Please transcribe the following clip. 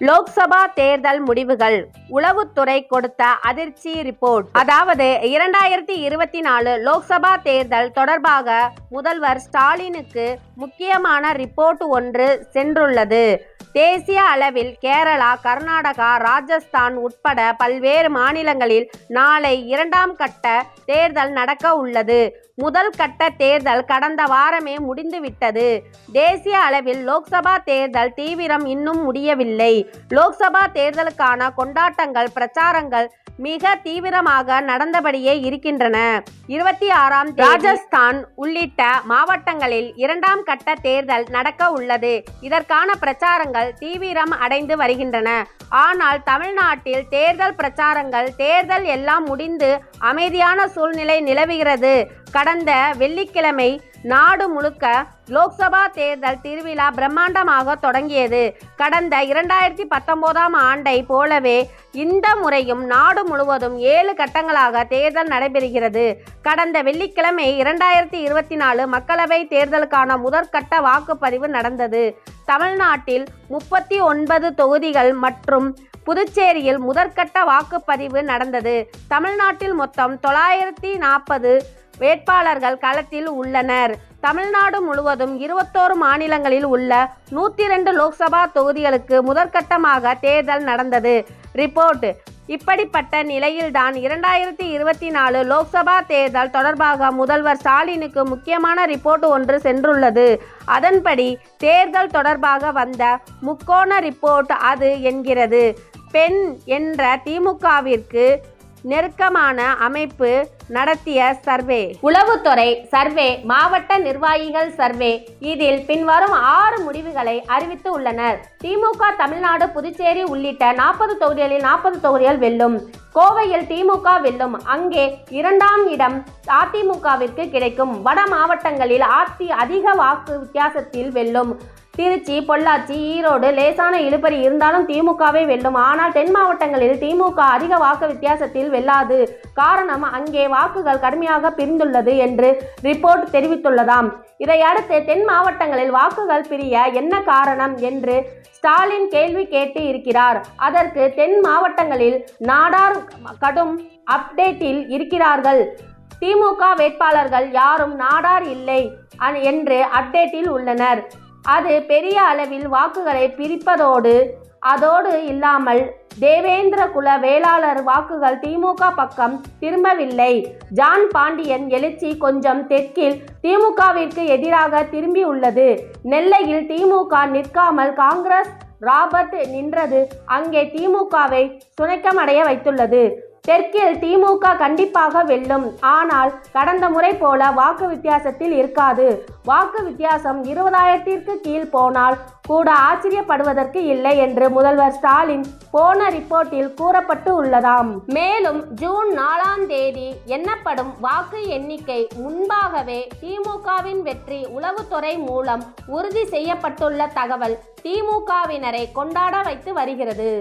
லோக்சபா தேர்தல் முடிவுகள். உளவுத்துறை கொடுத்த அதிர்ச்சி ரிப்போர்ட். அதாவது இரண்டாயிரத்தி இருபத்தி நாலு லோக்சபா தேர்தல் தொடர்பாக முதல்வர் ஸ்டாலினுக்கு முக்கியமான ரிப்போர்ட் ஒன்று சென்றுள்ளது. தேசிய அளவில் கேரளா கர்நாடகா ராஜஸ்தான் உட்பட பல்வேறு மாநிலங்களில் நாளை இரண்டாம் கட்ட தேர்தல் நடக்க உள்ளது. முதல் கட்ட தேர்தல் கடந்த வாரமே முடிந்துவிட்டது. தேசிய அளவில் லோக்சபா தேர்தல் தீவிரம் இன்னும் முடியவில்லை. லோக்சபா தேர்தலுக்கான கொண்டாட்டங்கள் பிரச்சாரங்கள் மிக தீவிரமாக நடந்தபடியே இருக்கின்றன. இருபத்தி ஆறாம் ராஜஸ்தான் உள்ளிட்ட மாவட்டங்களில் இரண்டாம் கட்ட தேர்தல் நடக்க உள்ளது. இதற்கான பிரச்சாரங்கள் தீவிரம் அடைந்து வருகின்றன. ஆனால் தமிழ்நாட்டில் தேர்தல் பிரச்சாரங்கள் தேர்தல் எல்லாம் முடிந்து அமைதியான சூழ்நிலை நிலவுகிறது. கடந்த வெள்ளிக்கிழமை நாடு முழுக்க லோக்சபா தேர்தல் திருவிழா பிரம்மாண்டமாக தொடங்கியது. கடந்த இரண்டாயிரத்தி பத்தொன்பதாம் ஆண்டை போலவே இந்த முறையும் நாடு முழுவதும் ஏழு கட்டங்களாக தேர்தல் நடைபெறுகிறது. கடந்த வெள்ளிக்கிழமை இரண்டாயிரத்தி இருபத்தி நாலு மக்களவை தேர்தலுக்கான முதற்கட்ட வாக்குப்பதிவு நடந்தது. தமிழ்நாட்டில் முப்பத்தி ஒன்பது தொகுதிகள் மற்றும் புதுச்சேரியில் முதற்கட்ட வாக்குப்பதிவு நடந்தது. தமிழ்நாட்டில் மொத்தம் தொள்ளாயிரத்தி நாற்பது வேட்பாளர்கள் களத்தில் உள்ளனர். தமிழ்நாடு முழுவதும் இருபத்தோரு மாநிலங்களில் உள்ள நூற்றி ரெண்டு லோக்சபா தொகுதிகளுக்கு முதற்கட்டமாக தேர்தல் நடந்தது. ரிப்போர்ட். இப்படிப்பட்ட நிலையில்தான் இரண்டாயிரத்தி இருபத்தி நாலு லோக்சபா தேர்தல் தொடர்பாக முதல்வர் ஸ்டாலினுக்கு முக்கியமான ரிப்போர்ட் ஒன்று சென்றுள்ளது. அதன்படி தேர்தல் தொடர்பாக வந்த முக்கோண ரிப்போர்ட் அது என்கிறது. பெண் என்ற திமுகவிற்கு நெருக்கமான அமைப்பு நடத்திய சர்வே. உளவுத்துறை சர்வே மாவட்ட நிர்வாகிகள் சர்வே. இதில் பின்வரும் ஆறு முடிவுகளை அறிவித்து உள்ளனர். திமுக தமிழ்நாடு புதுச்சேரி உள்ளிட்ட நாற்பது தொகுதிகளில் நாற்பது தொகுதிகள் வெல்லும். கோவையில் திமுக வெல்லும். அங்கே இரண்டாம் இடம் அதிமுகவிற்கு கிடைக்கும். வட மாவட்டங்களில் அதி அதிக வாக்கு வித்தியாசத்தில் வெல்லும். திருச்சி பொள்ளாச்சி ஈரோடு லேசான இழுபறி இருந்தாலும் திமுகவே வெல்லும். ஆனால் தென் மாவட்டங்களில் திமுக அதிக வாக்கு வித்தியாசத்தில் வெல்லாது. காரணம் அங்கே வாக்குகள் கடுமையாக பிரிந்துள்ளது என்று ரிப்போர்ட் தெரிவித்துள்ளதாம். இதையடுத்து தென் மாவட்டங்களில் வாக்குகள் பிரிய என்ன காரணம் என்று ஸ்டாலின் கேள்வி கேட்டு இருக்கிறார். அதற்கு தென் மாவட்டங்களில் நாடார் கடும் அப்டேட்டில் இருக்கிறார்கள். திமுக வேட்பாளர்கள் யாரும் நாடார் இல்லை என்று அப்டேட்டில் உள்ளனர். அது பெரிய அளவில் வாக்குகளை பிரிப்பதோடு அதோடு இல்லாமல் தேவேந்திர குல வேளாளர் வாக்குகள் திமுக பக்கம் திரும்பவில்லை. ஜான் பாண்டியன் எழுச்சி கொஞ்சம் தெற்கில் திமுகவிற்கு எதிராக திரும்பியுள்ளது. நெல்லையில் திமுக நிற்காமல் காங்கிரஸ் ராபர்ட் நின்றது. அங்கே திமுகவை சுணக்கமடைய வைத்துள்ளது. தெற்கில் திமுக கண்டிப்பாக வெல்லும். ஆனால் கடந்த முறை போல வாக்கு வித்தியாசத்தில் இருக்காது. வாக்கு வித்தியாசம் இருபதாயிரத்திற்கு கீழ் போனால் கூட ஆச்சரியப்படுவதற்கு இல்லை என்று முதல்வர் ஸ்டாலின் போன ரிப்போர்ட்டில் கூறப்பட்டு உள்ளதாம். மேலும் ஜூன் நாலாம் தேதி எண்ணப்படும் வாக்கு எண்ணிக்கை முன்பாகவே திமுகவின் வெற்றி உளவுத்துறை மூலம் உறுதி செய்யப்பட்டுள்ள தகவல் திமுகவினரை கொண்டாட வைத்து வருகிறது.